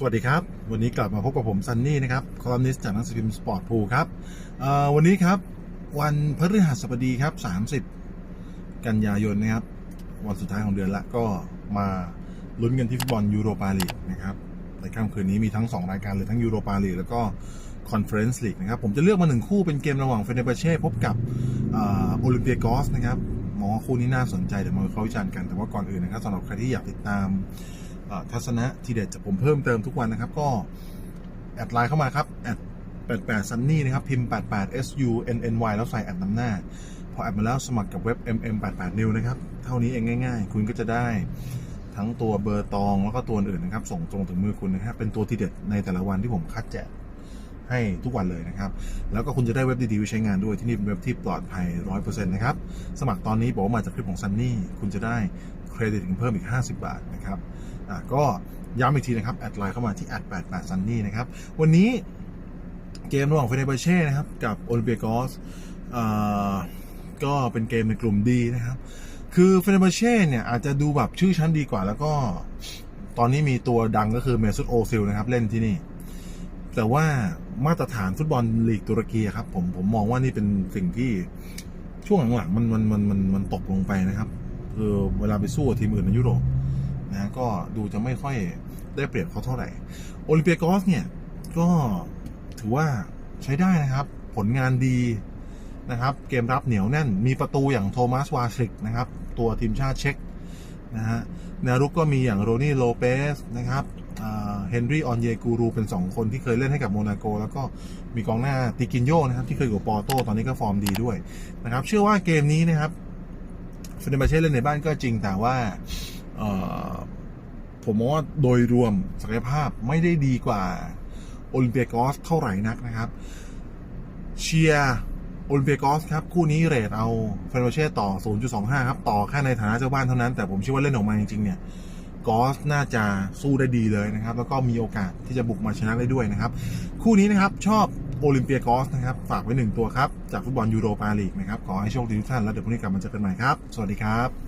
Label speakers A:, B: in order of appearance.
A: สวัสดีครับ วันนี้กลับมาพบกับผมซันนี่นะครับคอลัมนิสต์จากหนังสือพิมพ์สปอร์ตพูครับวันนี้ครับ วันพฤหัสบดีครับ 30 กันยายนนะครับ วันสุดท้ายของเดือนละก็มาลุ้นกันที่ฟุตบอลยูโรปาลีกนะครับในค่ำคืนนี้มีทั้ง 2 รายการเลยทั้งยูโรปาลีกแล้วก็คอนเฟอเรนซ์ลีกนะครับผมจะเลือกมาหนึ่งคู่เป็นเกมระหว่างเฟเนเบเช่พบกับโอลิมเปียกอสนะครับมองว่าคู่นี้น่าสนใจเดี๋ยวมาวิเคราะห์วิจารณ์กันแต่ว่าก่อนอื่นนะครับสำหรับใครที่อยากติดตาม ทัศนะทีเด็ดจากผมเพิ่มเติมทุกวันนะครับ ก็ แอดไลน์เข้ามาครับแอด88 sunny นะครับ พิมพ์ 88 s u n n y แล้วใส่แอดนำหน้า พอแอดมาแล้วสมัครกับเว็บ mm 88 new นะครับ เท่านี้เองง่ายๆ คุณก็จะได้ทั้งตัวเบอร์ตองแล้วก็ตัวอื่นนะครับ ส่งตรงถึงมือคุณนะครับเป็นตัวทีเด็ดในแต่ละวันที่ผมคัดแจกให้ทุกวันเลยนะครับ แล้วก็คุณจะได้เว็บดีๆไว้ใช้งานด้วยที่นี่เป็นเว็บที่ปลอดภัย 100%นะครับ สมัครตอนนี้บอกว่ามาจากคลิปของซันนี่ คุณจะได้ เครดิตถึงเพิ่มอีก 50 บาทนะครับอะก็ย้ำอีกทีนะครับ แอดไลน์เข้ามาที่แอด88 Sunny นะครับ วันนี้เกมระหว่างเฟเนเบเช่นะครับ กับโอลิเปียกอสอ่าก็เป็นเกมในกลุ่มดีนะครับ คือเฟเนเบเช่เนี่ย อาจจะดูแบบชื่อชั้นดีกว่าแล้วก็ ตอนนี้มีตัวดังก็คือเมซุตโอซิลนะครับ เล่นที่นี่ แต่ว่ามาตรฐานฟุตบอลลีกตุรกีครับผมผมมองว่านี่เป็นสิ่งที่ช่วงหลังๆมันมันมันมันมันตกลงไปนะครับ คือเวลาไปสู้ทีมอื่นในยุโรปนะก็ดูจะไม่ค่อยได้เปรียบเขาเท่าไหร่โอลิเปียกอสเนี่ย ก็ถือว่าใช้ได้นะครับ ผลงานดีนะครับ เกมรับเหนียวแน่น มีประตูอย่างโทมัสวาชิกนะครับ ตัวทีมชาติเช็กนะฮะแนวรุกก็มีอย่างโรนี่โลเปสนะครับเฮนรี่ออนเยกูรูเป็น 2 คนที่เคยเล่นให้กับโมนาโก แล้วก็มีกองหน้าติกินโยนะครับ ที่เคยอยู่ปอร์โตตอนนี้ก็ฟอร์มดีด้วยนะครับ เชื่อว่าเกมนี้นะครับ เฟเนบาเช่เล่นในบ้านก็จริงแต่ว่าผมมองว่าโดยรวมศักยภาพไม่ได้ดีกว่าโอลิมเปียกอสเท่าไหร่นักนะครับเชียร์โอลิมเปียกอสครับ คู่นี้เรทเอาเฟนโรเช่ต่อ 0.25 ครับ ต่อแค่ในฐานะเจ้าบ้านเท่านั้น แต่ผมเชื่อว่าเล่นออกมาจริงๆ เนี่ยกอสน่าจะสู้ได้ดีเลยนะครับ แล้วก็มีโอกาสที่จะบุกมาชนะได้ด้วยนะครับ คู่นี้นะครับชอบ โอลิมเปียกอสนะครับ ฝากไว้หนึ่งตัวครับ จากฟุตบอลยูโรปาลีกนะครับ ขอให้โชคดีทุกท่าน แล้วเดี๋ยวพรุ่งนี้กลับมาเจอกันใหม่ครับ สวัสดีครับ